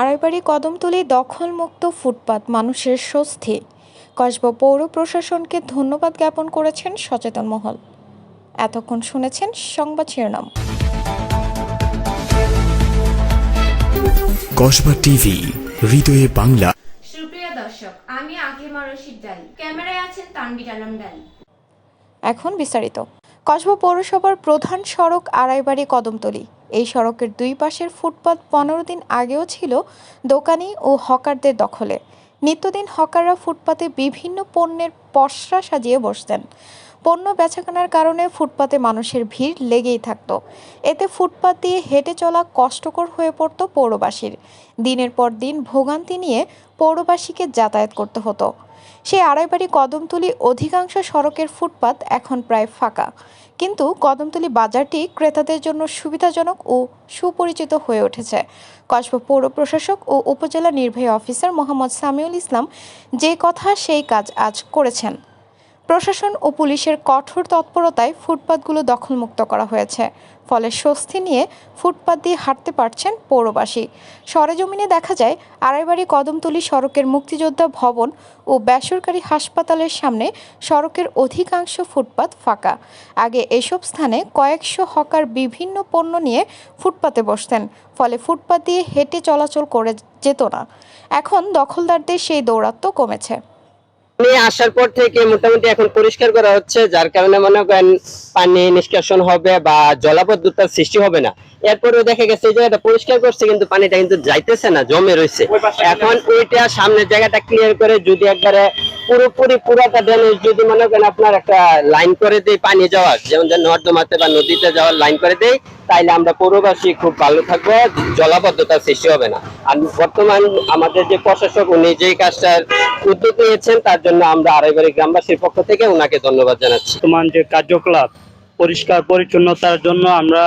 আড়াইবাড়ি কদমতলী দখলমুক্ত ফুটপাত মানুষের স্বস্তি। কসবা পৌর প্রশাসনকে ধন্যবাদ জ্ঞাপন করেছেন সচেতন মহল। এতক্ষণ শুনেছেন সংবাদ শিরোনাম। কসবা টিভি হৃদয়ে বাংলা। সুপ্রিয় দর্শক আমি আকলিমা রশিদ ডালি। ক্যামেরায় আছেন তানবির আলম ডালি। এখন বিস্তারিত। কসবা পৌরসভার প্রধান সড়ক আড়াইবাড়ি কদমতলী। এই সড়কের দুই পাশের ফুটপাত পনেরো দিন আগেও ছিল দোকানি ও হকারদের দখলে। নিত্যদিন হকাররা ফুটপাতে বিভিন্ন পণ্যের পসরা সাজিয়ে বসতেন। পণ্য বেচাকেনার কারণে ফুটপাতে মানুষের ভিড় লেগেই থাকত। এতে ফুটপাত দিয়ে হেঁটে চলা কষ্টকর হয়ে পড়ত পৌরবাসীর। দিনের পর দিন ভোগান্তি নিয়ে পৌরবাসীকে যাতায়াত করতে হতো। সেই আড়াইবাড়ি কদমতলী অধিকাংশ সড়কের ফুটপাত এখন প্রায় ফাঁকা। কিন্তু কদমতলী বাজারটি ক্রেতাদের জন্য সুবিধাজনক ও সুপরিচিত হয়ে উঠেছে। কসবা পৌর প্রশাসক ও উপজেলা নির্বাহী অফিসার মোহাম্মদ সামিউল ইসলাম যে কথা সেই কাজ আজ করেছেন। প্রশাসন ও পুলিশের কঠোর তৎপরতায় ফুটপাতগুলো দখলমুক্ত করা হয়েছে। ফলে স্বস্তি নিয়ে ফুটপাত দিয়ে হাঁটতে পারছেন পৌরবাসী। সরেজমিনে দেখা যায়, আড়াইবাড়ি কদমতলী সড়কের মুক্তিযোদ্ধা ভবন ও বেসরকারি হাসপাতালের সামনে সড়কের অধিকাংশ ফুটপাত ফাঁকা। আগে এসব স্থানে কয়েকশো হকার বিভিন্ন পণ্য নিয়ে ফুটপাতে বসতেন, ফলে ফুটপাত দিয়ে হেঁটে চলাচল করে যেত না। এখন দখলদারদের সেই দৌরাত্ম্য কমেছে। পানি আসার পর থেকে মোটামুটি এখন পরিষ্কার করা হচ্ছে যার কারণে মনে করেন পানি নিষ্কাশন হবে বা জলাবদ্ধতার সৃষ্টি হবে না। এরপরেও দেখা গেছে এই জায়গাটা পরিষ্কার করছে কিন্তু পানিটা কিন্তু যাইতেছে না জমে রয়েছে এখন ওইটা সামনের জায়গাটা ক্লিয়ার করে যদি একবারে পুরোপুরি পুরাটা ড্রেনেজ যদি মনে করেন আপনার একটা লাইন করে দেয় পানি যাওয়ার যেমন যে নর্দমাতে বা নদীতে যাওয়ার লাইন করে দেয় তাইলে আমরা পৌরবাসী খুব ভালো থাকব জলাবদ্ধতার সৃষ্টি হবে না। আর বর্তমান আমাদের যে প্রশাসক উনি যেই কাজটার উদ্যোগ নিয়েছেন তার জন্য আমরা আড়াইবাড়ি গ্রামবাসীর পক্ষ থেকে ওনাকে ধন্যবাদ জানাচ্ছি। বর্তমান যে কার্যকলাপ পরিষ্কার পরিচ্ছন্নতার জন্য আমরা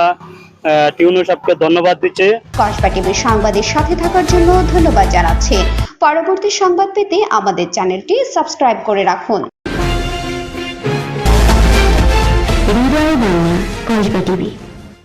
আহ, টিউনু সাহেবকে ধন্যবাদ দিচ্ছি। কসবা টিভির সংবাদের সাথে থাকার জন্য ধন্যবাদ জানাচ্ছি। পরবর্তী সংবাদ পেতে আমাদের চ্যানেলটি সাবস্ক্রাইব করে রাখুন। কসবা টিভি